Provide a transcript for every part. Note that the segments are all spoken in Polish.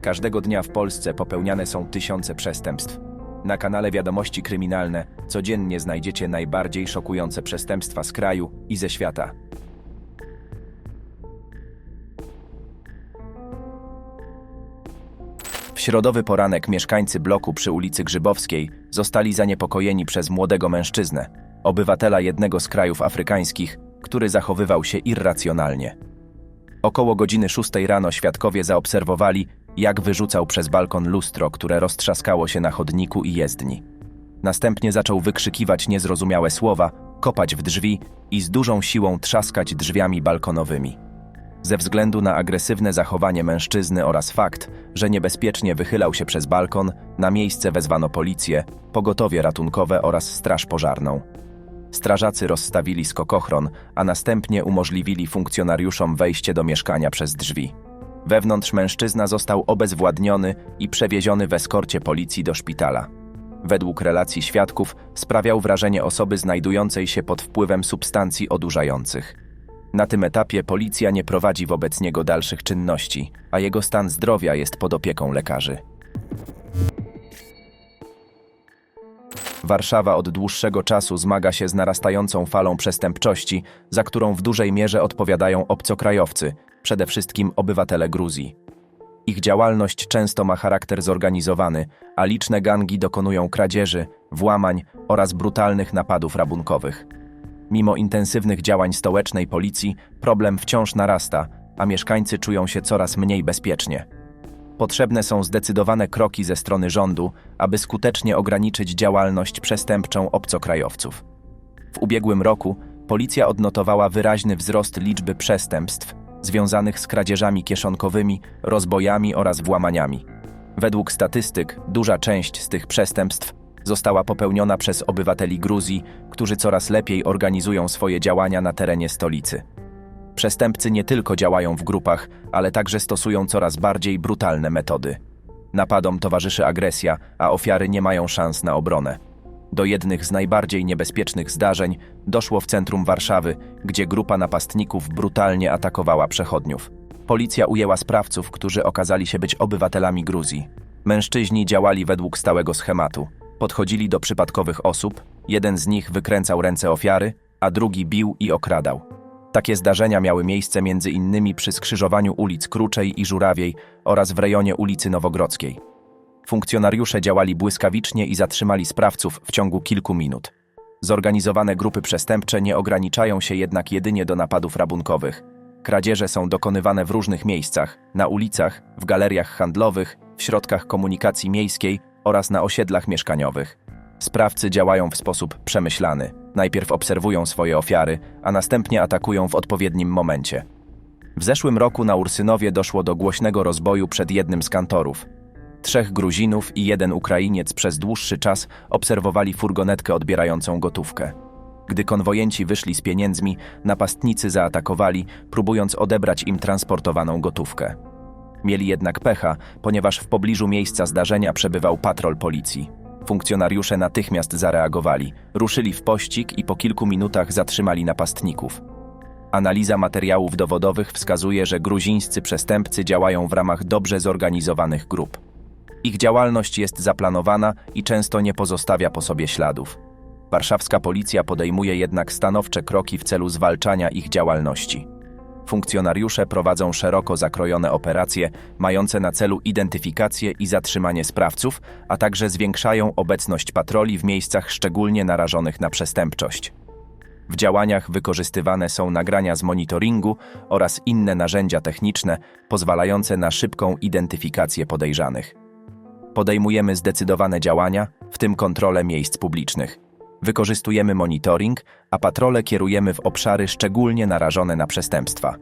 Każdego dnia w Polsce popełniane są tysiące przestępstw. Na kanale Wiadomości Kryminalne codziennie znajdziecie najbardziej szokujące przestępstwa z kraju i ze świata. W środowy poranek mieszkańcy bloku przy ulicy Grzybowskiej zostali zaniepokojeni przez młodego mężczyznę, obywatela jednego z krajów afrykańskich, który zachowywał się irracjonalnie. Około godziny 6 rano świadkowie zaobserwowali, jak wyrzucał przez balkon lustro, które roztrzaskało się na chodniku i jezdni. Następnie zaczął wykrzykiwać niezrozumiałe słowa, kopać w drzwi i z dużą siłą trzaskać drzwiami balkonowymi. Ze względu na agresywne zachowanie mężczyzny oraz fakt, że niebezpiecznie wychylał się przez balkon, na miejsce wezwano policję, pogotowie ratunkowe oraz straż pożarną. Strażacy rozstawili skokochron, a następnie umożliwili funkcjonariuszom wejście do mieszkania przez drzwi. Wewnątrz mężczyzna został obezwładniony i przewieziony w eskorcie policji do szpitala. Według relacji świadków sprawiał wrażenie osoby znajdującej się pod wpływem substancji odurzających. Na tym etapie policja nie prowadzi wobec niego dalszych czynności, a jego stan zdrowia jest pod opieką lekarzy. Warszawa od dłuższego czasu zmaga się z narastającą falą przestępczości, za którą w dużej mierze odpowiadają obcokrajowcy, przede wszystkim obywatele Gruzji. Ich działalność często ma charakter zorganizowany, a liczne gangi dokonują kradzieży, włamań oraz brutalnych napadów rabunkowych. Mimo intensywnych działań stołecznej policji, problem wciąż narasta, a mieszkańcy czują się coraz mniej bezpiecznie. Potrzebne są zdecydowane kroki ze strony rządu, aby skutecznie ograniczyć działalność przestępczą obcokrajowców. W ubiegłym roku policja odnotowała wyraźny wzrost liczby przestępstw związanych z kradzieżami kieszonkowymi, rozbojami oraz włamaniami. Według statystyk, duża część z tych przestępstw została popełniona przez obywateli Gruzji, którzy coraz lepiej organizują swoje działania na terenie stolicy. Przestępcy nie tylko działają w grupach, ale także stosują coraz bardziej brutalne metody. Napadom towarzyszy agresja, a ofiary nie mają szans na obronę. Do jednych z najbardziej niebezpiecznych zdarzeń doszło w centrum Warszawy, gdzie grupa napastników brutalnie atakowała przechodniów. Policja ujęła sprawców, którzy okazali się być obywatelami Gruzji. Mężczyźni działali według stałego schematu. Podchodzili do przypadkowych osób, jeden z nich wykręcał ręce ofiary, a drugi bił i okradał. Takie zdarzenia miały miejsce między innymi przy skrzyżowaniu ulic Kruczej i Żurawiej oraz w rejonie ulicy Nowogrodzkiej. Funkcjonariusze działali błyskawicznie i zatrzymali sprawców w ciągu kilku minut. Zorganizowane grupy przestępcze nie ograniczają się jednak jedynie do napadów rabunkowych. Kradzieże są dokonywane w różnych miejscach na ulicach, w galeriach handlowych, w środkach komunikacji miejskiej oraz na osiedlach mieszkaniowych. Sprawcy działają w sposób przemyślany. Najpierw obserwują swoje ofiary, a następnie atakują w odpowiednim momencie. W zeszłym roku na Ursynowie doszło do głośnego rozboju przed jednym z kantorów. Trzech Gruzinów i jeden Ukrainiec przez dłuższy czas obserwowali furgonetkę odbierającą gotówkę. Gdy konwojenci wyszli z pieniędzmi, napastnicy zaatakowali, próbując odebrać im transportowaną gotówkę. Mieli jednak pecha, ponieważ w pobliżu miejsca zdarzenia przebywał patrol policji. Funkcjonariusze natychmiast zareagowali, ruszyli w pościg i po kilku minutach zatrzymali napastników. Analiza materiałów dowodowych wskazuje, że gruzińscy przestępcy działają w ramach dobrze zorganizowanych grup. Ich działalność jest zaplanowana i często nie pozostawia po sobie śladów. Warszawska policja podejmuje jednak stanowcze kroki w celu zwalczania ich działalności. Funkcjonariusze prowadzą szeroko zakrojone operacje mające na celu identyfikację i zatrzymanie sprawców, a także zwiększają obecność patroli w miejscach szczególnie narażonych na przestępczość. W działaniach wykorzystywane są nagrania z monitoringu oraz inne narzędzia techniczne pozwalające na szybką identyfikację podejrzanych. Podejmujemy zdecydowane działania, w tym kontrolę miejsc publicznych. Wykorzystujemy monitoring, a patrole kierujemy w obszary szczególnie narażone na przestępstwa.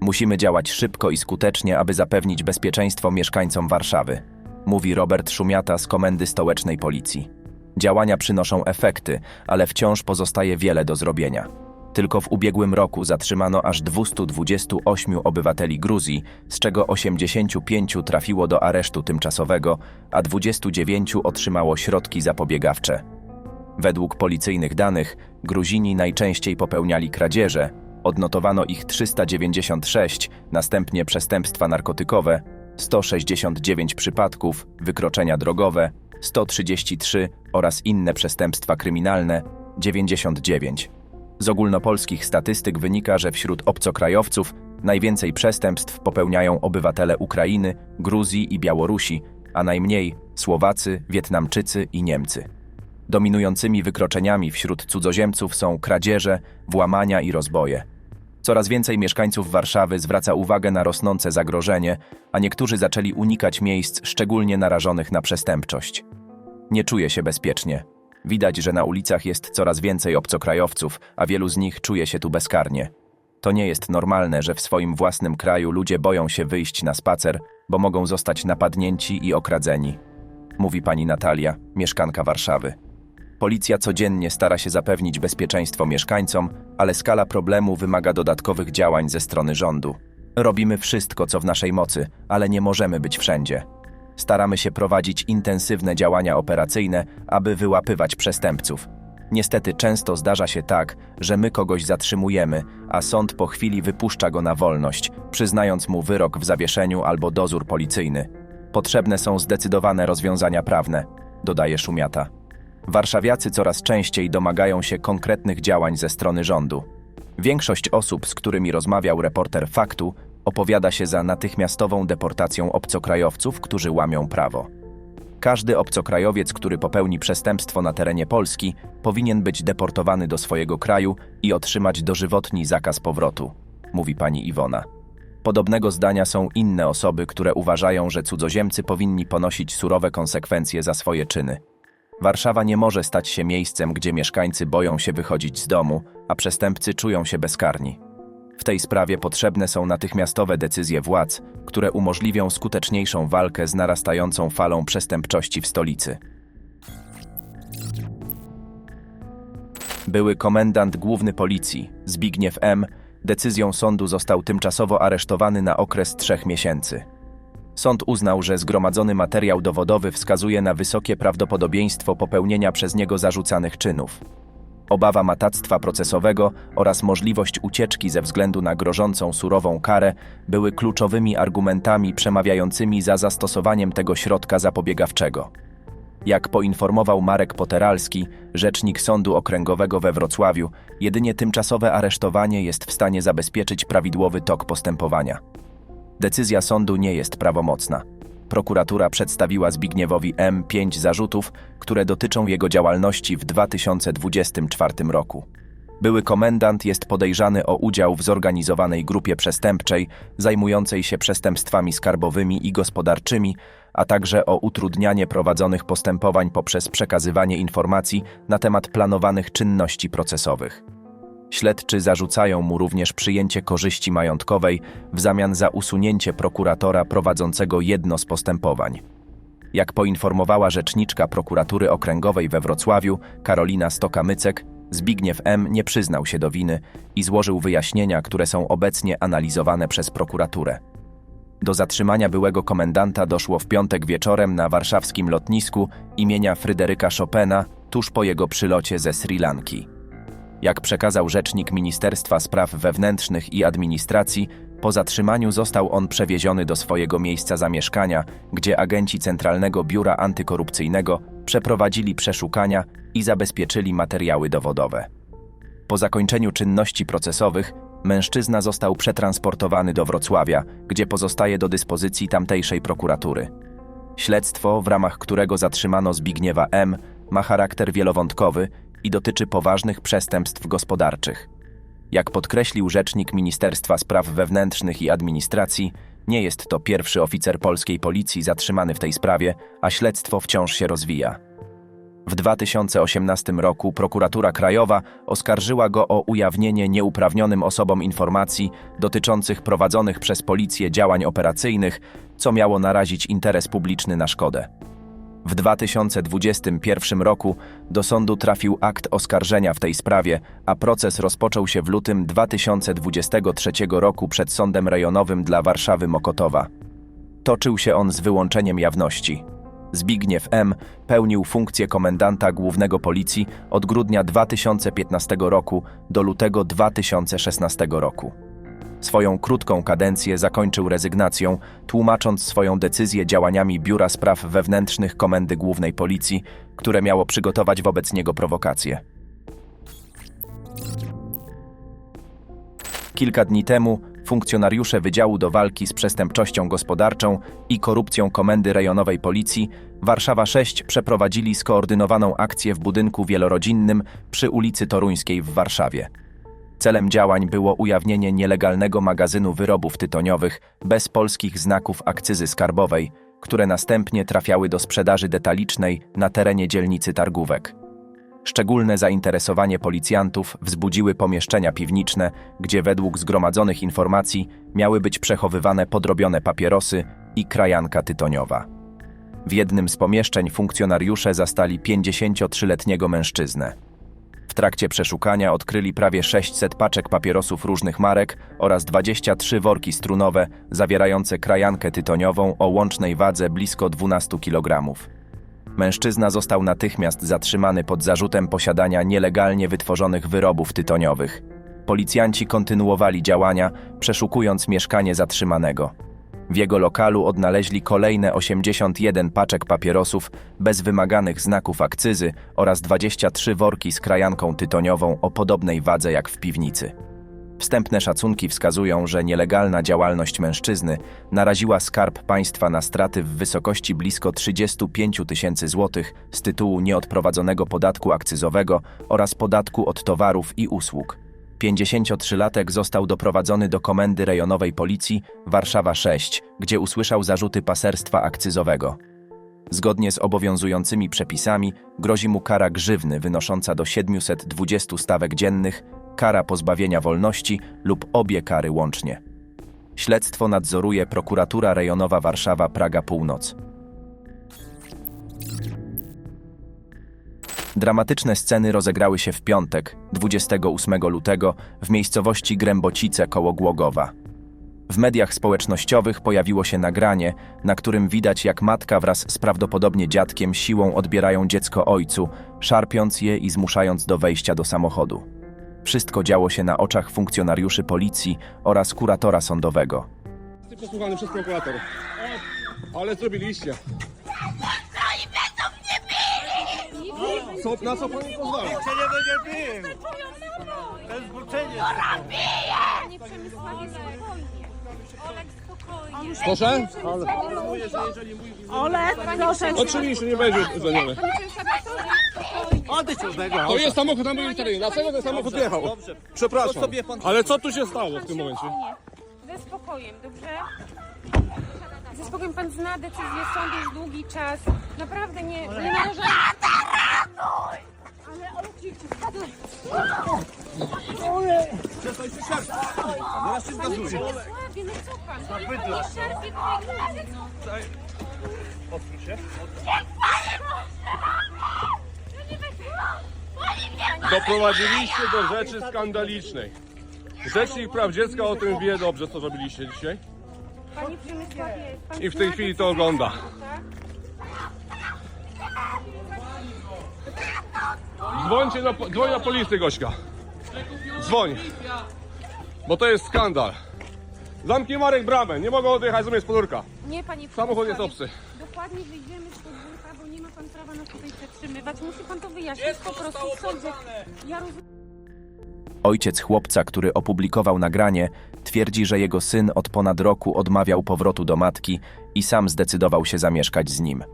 Musimy działać szybko i skutecznie, aby zapewnić bezpieczeństwo mieszkańcom Warszawy, mówi Robert Szumiata z Komendy Stołecznej Policji. Działania przynoszą efekty, ale wciąż pozostaje wiele do zrobienia. Tylko w ubiegłym roku zatrzymano aż 228 obywateli Gruzji, z czego 85 trafiło do aresztu tymczasowego, a 29 otrzymało środki zapobiegawcze. Według policyjnych danych Gruzini najczęściej popełniali kradzieże, odnotowano ich 396, następnie przestępstwa narkotykowe, 169 przypadków, wykroczenia drogowe 133 oraz inne przestępstwa kryminalne 99. Z ogólnopolskich statystyk wynika, że wśród obcokrajowców najwięcej przestępstw popełniają obywatele Ukrainy, Gruzji i Białorusi, a najmniej Słowacy, Wietnamczycy i Niemcy. Dominującymi wykroczeniami wśród cudzoziemców są kradzieże, włamania i rozboje. Coraz więcej mieszkańców Warszawy zwraca uwagę na rosnące zagrożenie, a niektórzy zaczęli unikać miejsc szczególnie narażonych na przestępczość. Nie czuje się bezpiecznie. Widać, że na ulicach jest coraz więcej obcokrajowców, a wielu z nich czuje się tu bezkarnie. To nie jest normalne, że w swoim własnym kraju ludzie boją się wyjść na spacer, bo mogą zostać napadnięci i okradzeni. Mówi pani Natalia, mieszkanka Warszawy. Policja codziennie stara się zapewnić bezpieczeństwo mieszkańcom, ale skala problemu wymaga dodatkowych działań ze strony rządu. Robimy wszystko, co w naszej mocy, ale nie możemy być wszędzie. Staramy się prowadzić intensywne działania operacyjne, aby wyłapywać przestępców. Niestety często zdarza się tak, że my kogoś zatrzymujemy, a sąd po chwili wypuszcza go na wolność, przyznając mu wyrok w zawieszeniu albo dozór policyjny. Potrzebne są zdecydowane rozwiązania prawne, dodaje Szumiata. Warszawiacy coraz częściej domagają się konkretnych działań ze strony rządu. Większość osób, z którymi rozmawiał reporter Faktu, opowiada się za natychmiastową deportacją obcokrajowców, którzy łamią prawo. Każdy obcokrajowiec, który popełni przestępstwo na terenie Polski, powinien być deportowany do swojego kraju i otrzymać dożywotni zakaz powrotu, mówi pani Iwona. Podobnego zdania są inne osoby, które uważają, że cudzoziemcy powinni ponosić surowe konsekwencje za swoje czyny. Warszawa nie może stać się miejscem, gdzie mieszkańcy boją się wychodzić z domu, a przestępcy czują się bezkarni. W tej sprawie potrzebne są natychmiastowe decyzje władz, które umożliwią skuteczniejszą walkę z narastającą falą przestępczości w stolicy. Były komendant główny policji, Zbigniew M., decyzją sądu został tymczasowo aresztowany na okres trzech miesięcy. Sąd uznał, że zgromadzony materiał dowodowy wskazuje na wysokie prawdopodobieństwo popełnienia przez niego zarzucanych czynów. Obawa matactwa procesowego oraz możliwość ucieczki ze względu na grożącą surową karę były kluczowymi argumentami przemawiającymi za zastosowaniem tego środka zapobiegawczego. Jak poinformował Marek Poteralski, rzecznik Sądu Okręgowego we Wrocławiu, jedynie tymczasowe aresztowanie jest w stanie zabezpieczyć prawidłowy tok postępowania. Decyzja sądu nie jest prawomocna. Prokuratura przedstawiła Zbigniewowi M pięć zarzutów, które dotyczą jego działalności w 2024 roku. Były komendant jest podejrzany o udział w zorganizowanej grupie przestępczej zajmującej się przestępstwami skarbowymi i gospodarczymi, a także o utrudnianie prowadzonych postępowań poprzez przekazywanie informacji na temat planowanych czynności procesowych. Śledczy zarzucają mu również przyjęcie korzyści majątkowej w zamian za usunięcie prokuratora prowadzącego jedno z postępowań. Jak poinformowała rzeczniczka prokuratury okręgowej we Wrocławiu, Karolina Stokamycek, Zbigniew M. nie przyznał się do winy i złożył wyjaśnienia, które są obecnie analizowane przez prokuraturę. Do zatrzymania byłego komendanta doszło w piątek wieczorem na warszawskim lotnisku imienia Fryderyka Chopina tuż po jego przylocie ze Sri Lanki. Jak przekazał rzecznik Ministerstwa Spraw Wewnętrznych i Administracji, po zatrzymaniu został on przewieziony do swojego miejsca zamieszkania, gdzie agenci Centralnego Biura Antykorupcyjnego przeprowadzili przeszukania i zabezpieczyli materiały dowodowe. Po zakończeniu czynności procesowych mężczyzna został przetransportowany do Wrocławia, gdzie pozostaje do dyspozycji tamtejszej prokuratury. Śledztwo, w ramach którego zatrzymano Zbigniewa M., ma charakter wielowątkowy i dotyczy poważnych przestępstw gospodarczych. Jak podkreślił rzecznik Ministerstwa Spraw Wewnętrznych i Administracji, nie jest to pierwszy oficer polskiej policji zatrzymany w tej sprawie, a śledztwo wciąż się rozwija. W 2018 roku prokuratura krajowa oskarżyła go o ujawnienie nieuprawnionym osobom informacji dotyczących prowadzonych przez policję działań operacyjnych, co miało narazić interes publiczny na szkodę. W 2021 roku do sądu trafił akt oskarżenia w tej sprawie, a proces rozpoczął się w lutym 2023 roku przed Sądem Rejonowym dla Warszawy Mokotowa. Toczył się on z wyłączeniem jawności. Zbigniew M. pełnił funkcję komendanta głównego policji od grudnia 2015 roku do lutego 2016 roku. Swoją krótką kadencję zakończył rezygnacją, tłumacząc swoją decyzję działaniami Biura Spraw Wewnętrznych Komendy Głównej Policji, które miało przygotować wobec niego prowokacje. Kilka dni temu funkcjonariusze Wydziału do Walki z Przestępczością Gospodarczą i Korupcją Komendy Rejonowej Policji Warszawa 6 przeprowadzili skoordynowaną akcję w budynku wielorodzinnym przy ulicy Toruńskiej w Warszawie. Celem działań było ujawnienie nielegalnego magazynu wyrobów tytoniowych bez polskich znaków akcyzy skarbowej, które następnie trafiały do sprzedaży detalicznej na terenie dzielnicy Targówek. Szczególne zainteresowanie policjantów wzbudziły pomieszczenia piwniczne, gdzie według zgromadzonych informacji miały być przechowywane podrobione papierosy i krajanka tytoniowa. W jednym z pomieszczeń funkcjonariusze zastali 53-letniego mężczyznę. W trakcie przeszukania odkryli prawie 600 paczek papierosów różnych marek oraz 23 worki strunowe zawierające krajankę tytoniową o łącznej wadze blisko 12 kg. Mężczyzna został natychmiast zatrzymany pod zarzutem posiadania nielegalnie wytworzonych wyrobów tytoniowych. Policjanci kontynuowali działania, przeszukując mieszkanie zatrzymanego. W jego lokalu odnaleźli kolejne 81 paczek papierosów bez wymaganych znaków akcyzy oraz 23 worki z krajanką tytoniową o podobnej wadze jak w piwnicy. Wstępne szacunki wskazują, że nielegalna działalność mężczyzny naraziła skarb państwa na straty w wysokości blisko 35 tysięcy złotych z tytułu nieodprowadzonego podatku akcyzowego oraz podatku od towarów i usług. 53-latek został doprowadzony do komendy rejonowej policji Warszawa 6, gdzie usłyszał zarzuty paserstwa akcyzowego. Zgodnie z obowiązującymi przepisami grozi mu kara grzywny wynosząca do 720 stawek dziennych, kara pozbawienia wolności lub obie kary łącznie. Śledztwo nadzoruje prokuratura rejonowa Warszawa Praga Północ. Dramatyczne sceny rozegrały się w piątek, 28 lutego, w miejscowości Grębocice koło Głogowa. W mediach społecznościowych pojawiło się nagranie, na którym widać jak matka wraz z prawdopodobnie dziadkiem siłą odbierają dziecko ojcu, szarpiąc je i zmuszając do wejścia do samochodu. Wszystko działo się na oczach funkcjonariuszy policji oraz kuratora sądowego. Ty przesłuchany przez prokurator. Ale zrobiliście. Co, na co pan pozwala? nie będzie bił! To jest zboczenie! Panie Przemysławie, spokojnie. Olek, spokojnie. Proszę? Olek, proszę Oczywiście nie będzie spokojnie. Odejdź od tego! To jest samochód na moim terenie. Dlaczego ten samochód jechał? Dobrze. Przepraszam. Ale co tu się stało w tym momencie? Nie, ze spokojem, dobrze? Ze spokojem pan zna decyzję sądu już długi czas. Naprawdę nie, nie należało... Ale Olek, Przestań się szarpać! Zaraz się. Przemysławie, no co pan? No nie szarpie Odsuń się. Doprowadziliście do rzeczy skandalicznej. Rzecznik praw dziecka o tym wie dobrze, co robiliście dzisiaj. I w tej chwili to ogląda. tak? Dzwońcie na, po- dzwoń na policję, Gośka. Dzwoń. Bo to jest skandal. Zamknij Marek bramę, nie mogą odjechać z mnie z podórka. Nie, panie Samochód jest obcy. Dokładnie wyjdziemy z podwórka, bo nie ma pan prawa nas tutaj przetrzymywać. Musi pan to wyjaśnić po prostu w sądzie. Ja rozumiem. Ojciec chłopca, który opublikował nagranie, twierdzi, że jego syn od ponad roku odmawiał powrotu do matki i sam zdecydował się zamieszkać z nim.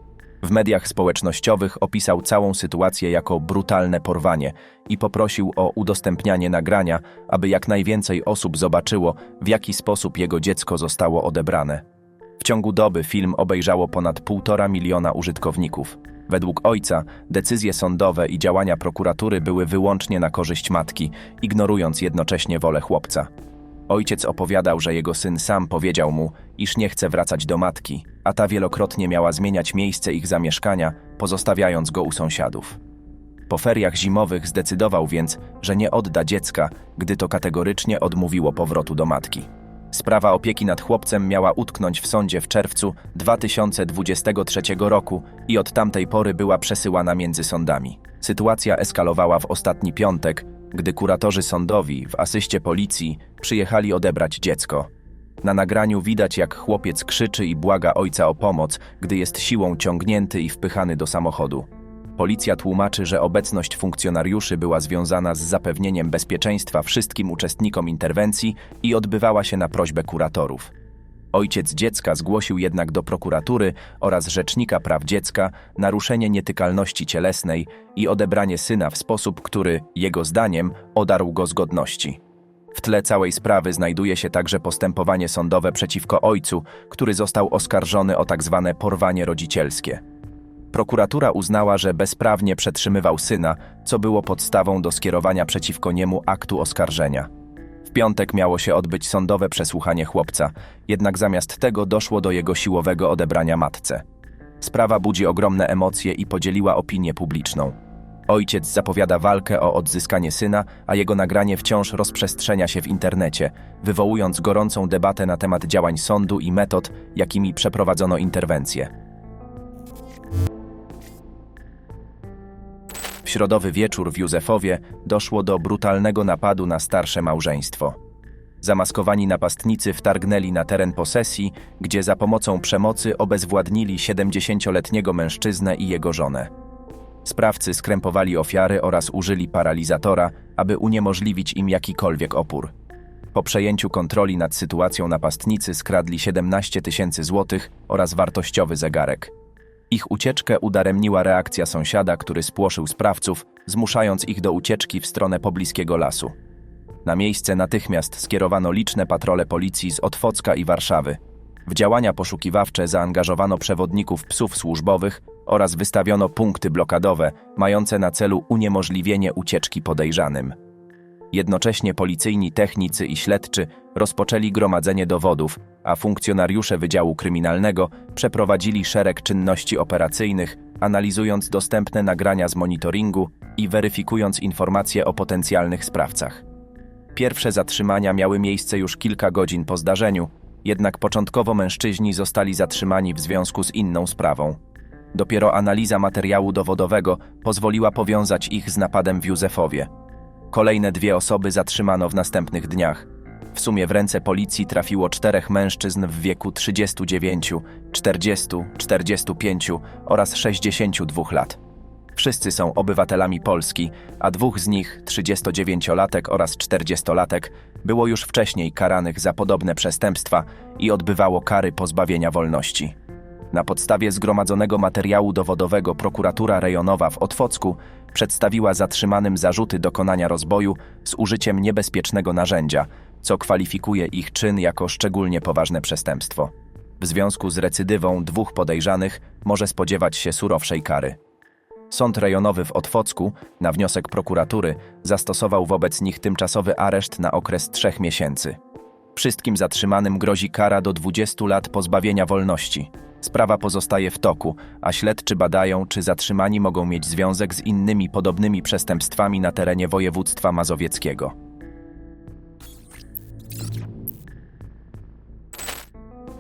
W mediach społecznościowych opisał całą sytuację jako brutalne porwanie i poprosił o udostępnianie nagrania, aby jak najwięcej osób zobaczyło, w jaki sposób jego dziecko zostało odebrane. W ciągu doby film obejrzało ponad półtora miliona użytkowników. Według ojca decyzje sądowe i działania prokuratury były wyłącznie na korzyść matki, ignorując jednocześnie wolę chłopca. Ojciec opowiadał, że jego syn sam powiedział mu, iż nie chce wracać do matki, a ta wielokrotnie miała zmieniać miejsce ich zamieszkania, pozostawiając go u sąsiadów. Po feriach zimowych zdecydował więc, że nie odda dziecka, gdy to kategorycznie odmówiło powrotu do matki. Sprawa opieki nad chłopcem miała utknąć w sądzie w czerwcu 2023 roku i od tamtej pory była przesyłana między sądami. Sytuacja eskalowała w ostatni piątek, gdy kuratorzy sądowi w asyście policji przyjechali odebrać dziecko. Na nagraniu widać, jak chłopiec krzyczy i błaga ojca o pomoc, gdy jest siłą ciągnięty i wpychany do samochodu. Policja tłumaczy, że obecność funkcjonariuszy była związana z zapewnieniem bezpieczeństwa wszystkim uczestnikom interwencji i odbywała się na prośbę kuratorów. Ojciec dziecka zgłosił jednak do prokuratury oraz Rzecznika Praw Dziecka naruszenie nietykalności cielesnej i odebranie syna w sposób, który, jego zdaniem, odarł go z godności. W tle całej sprawy znajduje się także postępowanie sądowe przeciwko ojcu, który został oskarżony o tzw. porwanie rodzicielskie. Prokuratura uznała, że bezprawnie przetrzymywał syna, co było podstawą do skierowania przeciwko niemu aktu oskarżenia. W piątek miało się odbyć sądowe przesłuchanie chłopca, jednak zamiast tego doszło do jego siłowego odebrania matce. Sprawa budzi ogromne emocje i podzieliła opinię publiczną. Ojciec zapowiada walkę o odzyskanie syna, a jego nagranie wciąż rozprzestrzenia się w internecie, wywołując gorącą debatę na temat działań sądu i metod, jakimi przeprowadzono interwencję. W środowy wieczór w Józefowie doszło do brutalnego napadu na starsze małżeństwo. Zamaskowani napastnicy wtargnęli na teren posesji, gdzie za pomocą przemocy obezwładnili 70-letniego mężczyznę i jego żonę. Sprawcy skrępowali ofiary oraz użyli paralizatora, aby uniemożliwić im jakikolwiek opór. Po przejęciu kontroli nad sytuacją napastnicy skradli 17 tysięcy złotych oraz wartościowy zegarek. Ich ucieczkę udaremniła reakcja sąsiada, który spłoszył sprawców, zmuszając ich do ucieczki w stronę pobliskiego lasu. Na miejsce natychmiast skierowano liczne patrole policji z Otwocka i Warszawy. W działania poszukiwawcze zaangażowano przewodników psów służbowych oraz wystawiono punkty blokadowe, mające na celu uniemożliwienie ucieczki podejrzanym. Jednocześnie policyjni technicy i śledczy rozpoczęli gromadzenie dowodów, a funkcjonariusze Wydziału Kryminalnego przeprowadzili szereg czynności operacyjnych, analizując dostępne nagrania z monitoringu i weryfikując informacje o potencjalnych sprawcach. Pierwsze zatrzymania miały miejsce już kilka godzin po zdarzeniu, jednak początkowo mężczyźni zostali zatrzymani w związku z inną sprawą. Dopiero analiza materiału dowodowego pozwoliła powiązać ich z napadem w Józefowie. Kolejne dwie osoby zatrzymano w następnych dniach. W sumie w ręce policji trafiło czterech mężczyzn w wieku 39, 40, 45 oraz 62 lat. Wszyscy są obywatelami Polski, a dwóch z nich, 39-latek oraz 40-latek, było już wcześniej karanych za podobne przestępstwa i odbywało kary pozbawienia wolności. Na podstawie zgromadzonego materiału dowodowego prokuratura rejonowa w Otwocku przedstawiła zatrzymanym zarzuty dokonania rozboju z użyciem niebezpiecznego narzędzia, co kwalifikuje ich czyn jako szczególnie poważne przestępstwo. W związku z recydywą dwóch podejrzanych może spodziewać się surowszej kary. Sąd rejonowy w Otwocku, na wniosek prokuratury, zastosował wobec nich tymczasowy areszt na okres trzech miesięcy. Wszystkim zatrzymanym grozi kara do 20 lat pozbawienia wolności. Sprawa pozostaje w toku, a śledczy badają, czy zatrzymani mogą mieć związek z innymi podobnymi przestępstwami na terenie województwa mazowieckiego.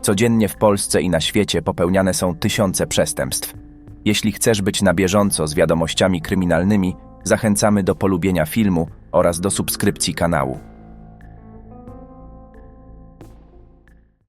Codziennie w Polsce i na świecie popełniane są tysiące przestępstw. Jeśli chcesz być na bieżąco z wiadomościami kryminalnymi, zachęcamy do polubienia filmu oraz do subskrypcji kanału.